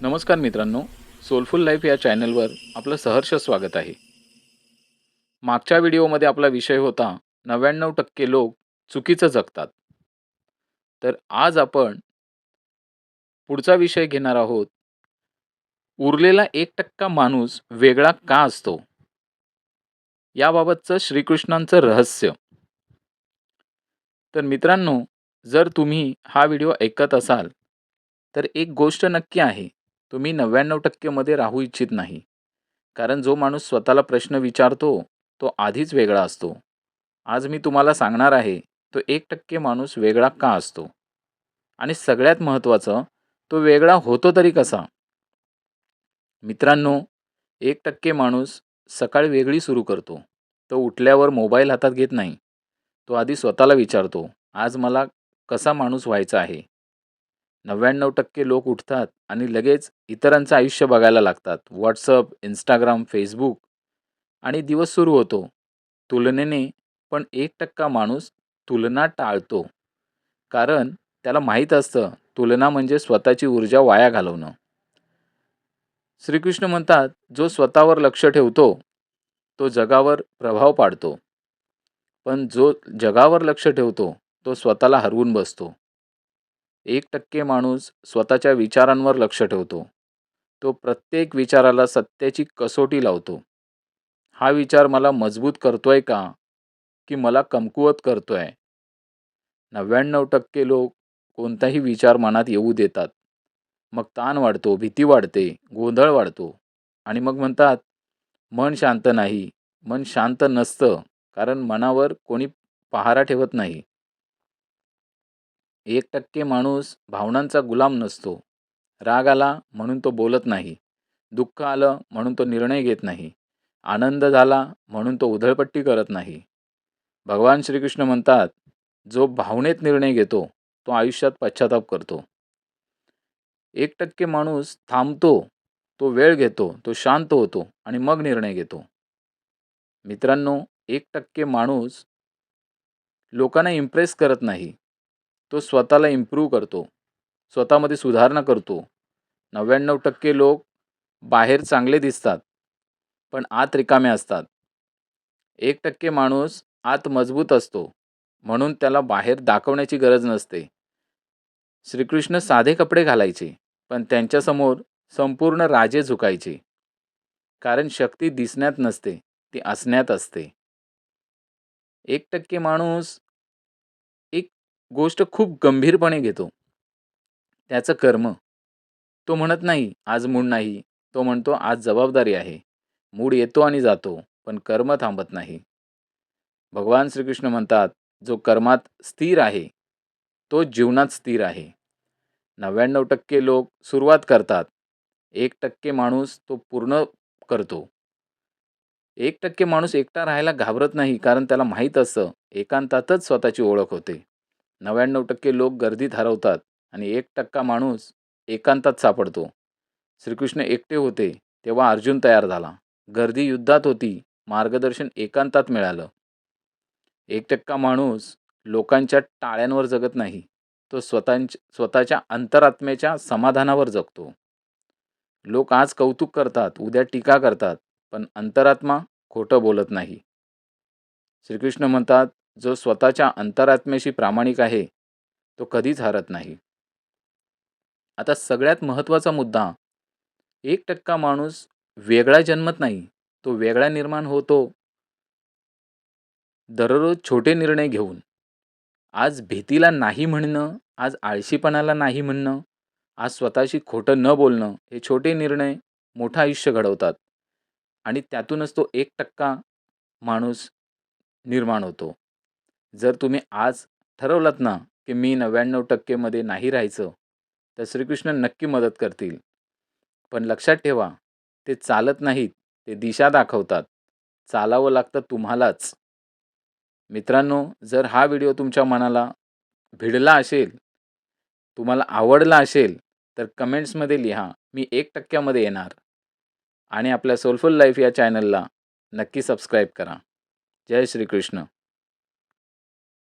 नमस्कार मित्रांनो soulful life या चॅनलवर आपलं सहर्ष स्वागत आहे. मागच्या व्हिडिओमध्ये आपला विषय होता नव्याण्णव टक्के लोक चुकीचं जगतात. तर आज आपण पुढचा विषय घेणार आहोत. उरलेला एक टक्का माणूस वेगळा का असतो? याबाबतचं श्रीकृष्णांचं रहस्य. तर मित्रांनो जर तुम्ही हा व्हिडिओ ऐकत असाल तर एक गोष्ट नक्की आहे. तुम्ही नव्याण्णव टक्केमध्ये राहू इच्छित नाही. कारण जो माणूस स्वतःला प्रश्न विचारतो तो आधीच वेगळा असतो. आज मी तुम्हाला सांगणार आहे तो एक टक्के माणूस वेगळा का असतो? आणि सगळ्यात महत्त्वाचं तो वेगळा होतो तरी कसा? मित्रांनो एक टक्के माणूस सकाळी वेगळी सुरू करतो. तो उठल्यावर मोबाईल हातात घेत नाही. तो आधी स्वतःला विचारतो आज मला कसा माणूस व्हायचा आहे? नव्याण्णव टक्के लोक उठतात आणि लगेच इतरांचं आयुष्य बघायला लागतात. व्हॉट्सअप इंस्टाग्राम फेसबुक आणि दिवस सुरू होतो. तुलनेने पण एक टक्का माणूस तुलना टाळतो. कारण त्याला माहीत असतं तुलना म्हणजे स्वतःची ऊर्जा वाया घालवणं. श्रीकृष्ण म्हणतात जो स्वतःवर लक्ष ठेवतो तो जगावर प्रभाव पाडतो. पण जो जगावर लक्ष ठेवतो तो स्वतःला हरवून बसतो. एक टक्के माणूस स्वतःच्या विचारांवर लक्ष ठेवतो. तो प्रत्येक विचाराला सत्याची कसोटी लावतो. हा विचार मला मजबूत करतोय का? की मला कमकुवत करतोय? नव्याण्णव टक्के लोक कोणताही विचार मनात येऊ देतात. मग ताण वाढतो भीती वाढते गोंधळ वाढतो. आणि मग म्हणतात मन शांत नाही. मन शांत नसतं. कारण मनावर कोणी पहारा ठेवत नाही. एक टक्के माणूस भावनांचा गुलाम नसतो. राग आला म्हणून तो बोलत नाही. दुःख आलं म्हणून तो निर्णय घेत नाही. आनंद झाला म्हणून तो उधळपट्टी करत नाही. भगवान श्रीकृष्ण म्हणतात जो भावनेत निर्णय घेतो तो आयुष्यात पश्चाताप करतो. एक टक्के माणूस थांबतो तो वेळ घेतो तो शांत होतो आणि मग निर्णय घेतो. मित्रांनो एक टक्के माणूस लोकांना इम्प्रेस करत नाही. तो स्वतःला इम्प्रूव्ह करतो. स्वतःमध्ये सुधारणा करतो. नव्याण्णव टक्के लोक बाहेर चांगले दिसतात पण आत रिकामे असतात. एक टक्के माणूस आत मजबूत असतो म्हणून त्याला बाहेर दाखवण्याची गरज नसते. श्रीकृष्ण साधे कपडे घालायचे पण त्यांच्यासमोर संपूर्ण राजे झुकायचे. कारण शक्ती दिसण्यात नसते ती असण्यात असते. एक टक्के माणूस गोष्ट खूप गंभीरपणे घेतो. त्याचं कर्म. तो म्हणत नाही आज मूड नाही. तो म्हणतो आज जबाबदारी आहे. मूड येतो आणि जातो पण कर्म थांबत नाही. भगवान श्रीकृष्ण म्हणतात जो कर्मात स्थिर आहे तो जीवनात स्थिर आहे. नव्याण्णव टक्के लोक सुरुवात करतात. एक टक्के माणूस तो पूर्ण करतो. एक टक्के माणूस एकटा राहायला घाबरत नाही कारण त्याला माहीत असतं एकांतातच स्वतःची ओळख होते. नव्याण्णव टक्के लोक गर्दीत हरवतात आणि एक टक्का माणूस एकांतात सापडतो. श्रीकृष्ण एकटे होते तेव्हा अर्जुन तयार झाला. गर्दी युद्धात होती मार्गदर्शन एकांतात मिळालं. एक टक्का माणूस लोकांच्या टाळ्यांवर जगत नाही तो स्वतःच्या स्वतःच्या अंतरात्म्याच्या समाधानावर जगतो. लोक आज कौतुक करतात उद्या टीका करतात पण अंतरात्मा खोटं बोलत नाही. श्रीकृष्ण म्हणतात जो स्वतःच्या अंतरात्म्याशी प्रामाणिक आहे तो कधीच हरत नाही. आता सगळ्यात महत्त्वाचा मुद्दा एक टक्का माणूस वेगळा जन्मत नाही तो वेगळा निर्माण होतो. दररोज छोटे निर्णय घेऊन आज भीतीला नाही म्हणणं आज आळशीपणाला नाही म्हणणं आज स्वतःशी खोटं न बोलणं हे छोटे निर्णय मोठं आयुष्य घडवतात. आणि त्यातूनच तो एक टक्का माणूस निर्माण होतो. जर तुम्ही आज ठरवलात ना की मी नव्याण्णव टक्केमध्ये नाही राहायचं तर श्रीकृष्ण नक्की मदत करतील. पण लक्षात ठेवा ते चालत नाहीत ते दिशा दाखवतात. चालावं लागतं तुम्हालाच. मित्रांनो जर हा व्हिडिओ तुमच्या मनाला भिडला असेल तुम्हाला आवडला असेल तर कमेंट्समध्ये लिहा मी एक टक्क्यामध्ये येणार. आणि आपल्या सोलफुल लाईफ या चॅनलला नक्की सबस्क्राईब करा. जय श्रीकृष्ण.